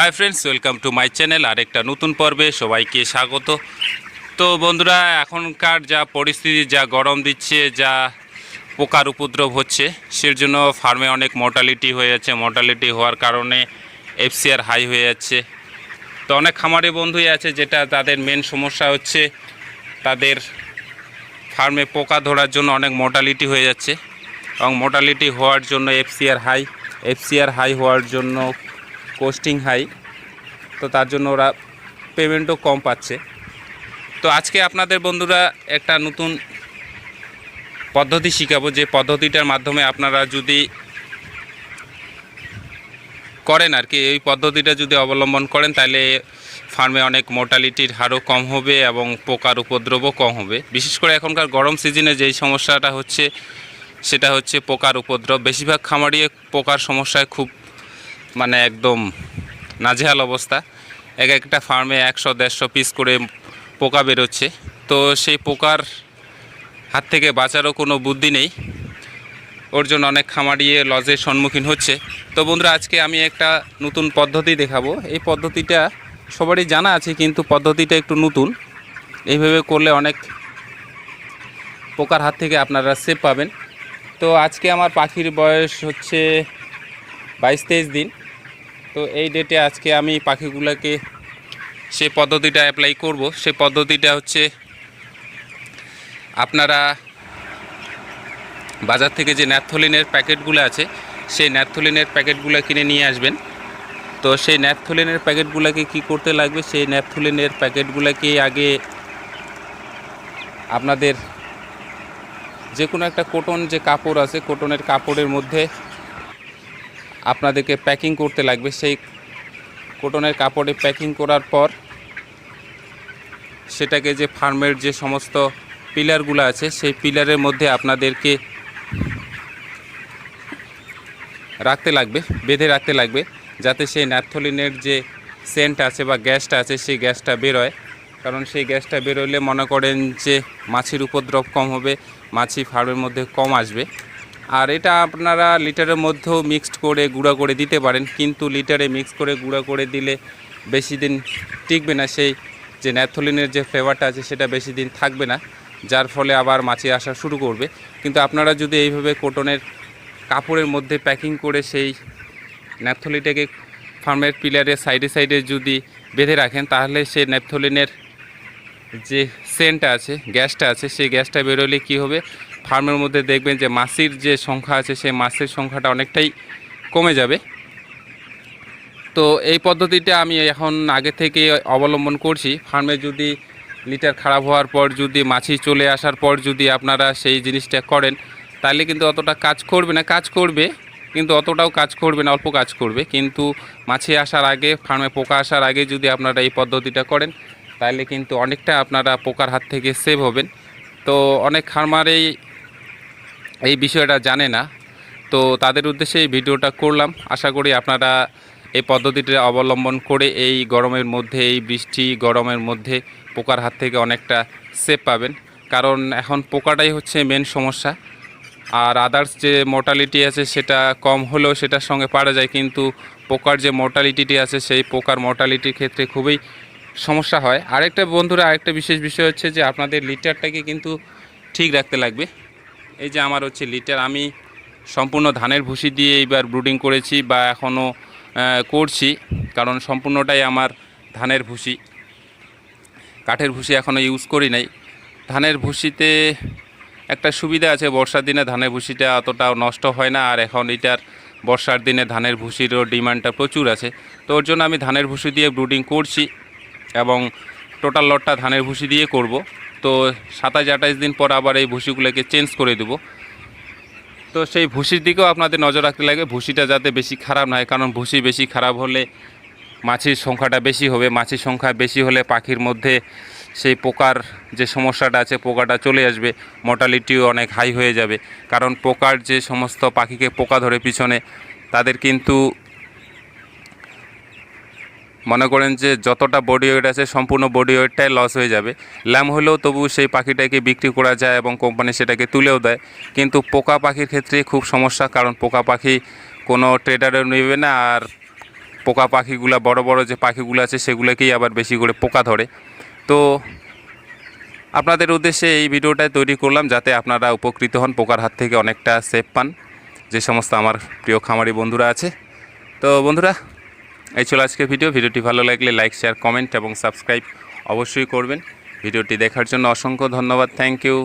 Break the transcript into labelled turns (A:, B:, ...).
A: Hi friends welcome to my channel আরেকটা নতুন পর্বে সবাইকে স্বাগত। তো বন্ধুরা, এখনকার যা পরিস্থিতি, যা গরম দিচ্ছে, যা পোকার উপদ্রব হচ্ছে, সের জন্য ফার্মে অনেক মর্টালিটি হয়ে যাচ্ছে। মর্টালিটি হওয়ার কারণে এফসিআর হাই হয়ে যাচ্ছে। তো অনেক খামারি বন্ধুই আছে, যেটা তাদের মেন সমস্যা হচ্ছে, তাদের ফার্মে পোকা ধরার জন্য অনেক মোর্টালিটি হয়ে যাচ্ছে। এবং মোর্টালিটি হওয়ার জন্য এফসিআর হাই এফসিআর হাই হওয়ার জন্য কোস্টিং হাই তো তার জন্য ওরা পেমেন্টও কম পাচ্ছে। তো আজকে আপনাদের বন্ধুরা একটা নতুন পদ্ধতি শিখাবো, যে পদ্ধতিটার মাধ্যমে আপনারা যদি করেন আর কি, এই পদ্ধতিটা যদি অবলম্বন করেন, তাহলে ফার্মে অনেক মোর্টালিটির হারও কম হবে এবং পোকার উপদ্রবও কম হবে। বিশেষ করে এখনকার গরম সিজনে যেই সমস্যাটা হচ্ছে, সেটা হচ্ছে পোকার উপদ্রব। বেশিরভাগ খামারি পোকার সমস্যায় খুব মানে একদম নাজেহাল অবস্থা। এক একটা ফার্মে একশো, দেড়শো পিস করে পোকা বেরোচ্ছে। তো সেই পোকার হাত থেকে বাঁচারও কোনো বুদ্ধি নেই। ওর জন্য অনেক খামারিয়ে লজের সম্মুখীন হচ্ছে। তো বন্ধুরা, আজকে আমি একটা নতুন পদ্ধতি দেখাবো। এই পদ্ধতিটা সবারই জানা আছে, কিন্তু পদ্ধতিটা একটু নতুন। এইভাবে করলে অনেক পোকার হাত থেকে আপনারা সেভ পাবেন। তো আজকে আমার পাখির বয়স হচ্ছে বাইশ তেইশ দিন। তো এই ডেটে আজকে আমি পাখিগুলোকে সে পদ্ধতিটা অ্যাপ্লাই করব। সে পদ্ধতিটা হচ্ছে আপনারা বাজার থেকে যে ন্যাপথলিনের প্যাকেটগুলো আছে, সেই ন্যাপথলিনের প্যাকেটগুলো কিনে নিয়ে আসবেন। তো সেই ন্যাপথলিনের প্যাকেটগুলোকে কি করতে লাগবে? সেই ন্যাপথলিনের প্যাকেটগুলোকে আগে আপনাদের যে কোনো একটা কোটন যে কাপড় আছে কোটনের কাপড়ের মধ্যে আপনাদেরকে প্যাকিং করতে লাগবে। সেই কোটনের কাপড়ে প্যাকিং করার পর সেটাকে যে ফার্মের যে সমস্ত পিলারগুলো আছে, সেই পিলারের মধ্যে আপনাদেরকে রাখতে লাগবে, বেঁধে রাখতে লাগবে, যাতে সেই ন্যাপথলিনের যে সেন্ট আছে বা গ্যাসটা আছে, সেই গ্যাসটা বেরোয়। কারণ সেই গ্যাসটা বেরোলে মনে করেন যে মাছির উপদ্রব কম হবে, মাছি ফার্মের মধ্যে কম আসবে। আর এটা আপনারা লিটারের মধ্যেও মিক্সড করে গুঁড়া করে দিতে পারেন, কিন্তু লিটারে মিক্স করে গুঁড়া করে দিলে বেশি দিন টিকবে না, সেই যে ন্যাথলিনের যে ফ্লেভারটা আছে সেটা বেশি দিন থাকবে না, যার ফলে আবার মাছি আসা শুরু করবে। কিন্তু আপনারা যদি এইভাবে কোটনের কাপড়ের মধ্যে প্যাকিং করে সেই ন্যাপথলিটাকে ফার্মের পিলারের সাইডে সাইডে যদি বেঁধে রাখেন, তাহলে সেই ন্যাপথলিনের যে সেন্টটা আছে, গ্যাসটা আছে, সেই গ্যাসটা বেরোলে কি হবে? ফার্মের মধ্যে দেখবেন যে মাছির যে সংখ্যা আছে, সেই মাছের সংখ্যাটা অনেকটাই কমে যাবে। তো এই পদ্ধতিটা আমি এখন আগে থেকে অবলম্বন করছি। ফার্মে যদি লিটার খারাপ হওয়ার পর, যদি মাছি চলে আসার পর যদি আপনারা সেই জিনিসটা করেন, তাহলে কিন্তু অতটা কাজ করবে না। কাজ করবে, কিন্তু অতটাও কাজ করবে না, অল্প কাজ করবে। কিন্তু মাছি আসার আগে, ফার্মে পোকা আসার আগে যদি আপনারা এই পদ্ধতিটা করেন তাহলে কিন্তু অনেকটা আপনারা পোকার হাত থেকে সেভ হবেন। তো অনেক খামারেই এই বিষয়টা জানে না। তো তাদের উদ্দেশ্যে এই ভিডিওটা করলাম। আশা করি আপনারা এই পদ্ধতিটা অবলম্বন করে এই গরমের মধ্যে, এই বৃষ্টি গরমের মধ্যে পোকার হাত থেকে অনেকটা সেভ পাবেন। কারণ এখন পোকাটাই হচ্ছে মেন সমস্যা। আর আদার্স যে মোর্টালিটি আছে সেটা কম হলেও সেটার সঙ্গে পারা যায়। কিন্তু পোকার যে মোর্টালিটিটি আছে, সেই পোকার মোর্টালিটির ক্ষেত্রে খুবই সমস্যা হয়। আরেকটা বন্ধুরা, আরেকটা বিশেষ বিষয় হচ্ছে যে আপনাদের লিটারটাকে কিন্তু ঠিক রাখতে লাগবে। এই যে আমার হচ্ছে লিটার, আমি সম্পূর্ণ ধানের ভুসি দিয়ে এইবার ব্রুডিং করেছি বা এখনও করছি, কারণ সম্পূর্ণটাই আমার ধানের ভুসি। কাঠের ভুসি এখনও ইউজ করি নাই। ধানের ভুসিতে একটা সুবিধা আছে, বর্ষার দিনে ধানের ভুসিটা অতটাও নষ্ট হয় না, আর এখন এটার বর্ষার দিনে ধানের ভুসিরও ডিমান্ডটা প্রচুর আছে। তো ওর জন্য আমি ধানের ভুসি দিয়ে ব্রুডিং করছি। এবং টোটাল লটটা ধানের ভুসি দিয়ে করব। তো সাতাশ আঠাশ দিন পর আবার এই ভুসিগুলোকে চেঞ্জ করে দেবো। তো সেই ভুসির দিকেও আপনাদের নজর রাখতে লাগে, ভুসিটা যাতে বেশি খারাপ না হয়, কারণ ভুসি বেশি খারাপ হলে মাছির সংখ্যাটা বেশি হবে। মাছির সংখ্যা বেশি হলে পাখির মধ্যে সেই পোকার যে সমস্যাটা আছে, পোকাটা চলে আসবে মর্টালিটিও অনেক হাই হয়ে যাবে। কারণ পোকার যে সমস্ত পাখিকে পোকা ধরে পিছনে, তাদের কিন্তু মনে করেন যে যতটা বডি ওয়েট আছে, সম্পূর্ণ বডি ওয়েটটাই লস হয়ে যাবে। ল্যাম হলেও তবু সেই পাখিটাকে বিক্রি করা যায় এবং কোম্পানি সেটাকে তুলেও দেয়। কিন্তু পোকা পাখির ক্ষেত্রে খুব সমস্যা, কারণ পোকা পাখি কোনো ট্রেডারও নেবে না, আর পোকা পাখিগুলো, বড় বড় যে পাখিগুলো আছে, সেগুলোকেই আবার বেশি করে পোকা ধরে। তো আপনাদের উদ্দেশ্যে এই ভিডিওটা তৈরি করলাম, যাতে আপনারা উপকৃত হন, পোকার হাত থেকে অনেকটা সেফ পান। যে সমস্ত আমার প্রিয় খামারি বন্ধুরা আছে। তো বন্ধুরা এই ছিল আজকের ভিডিও। ভিডিওটি ভালো লাগলে লাইক শেয়ার কমেন্ট এবং সাবস্ক্রাইব অবশ্যই করবেন। ভিডিওটি দেখার জন্য অসংখ্য ধন্যবাদ। Thank you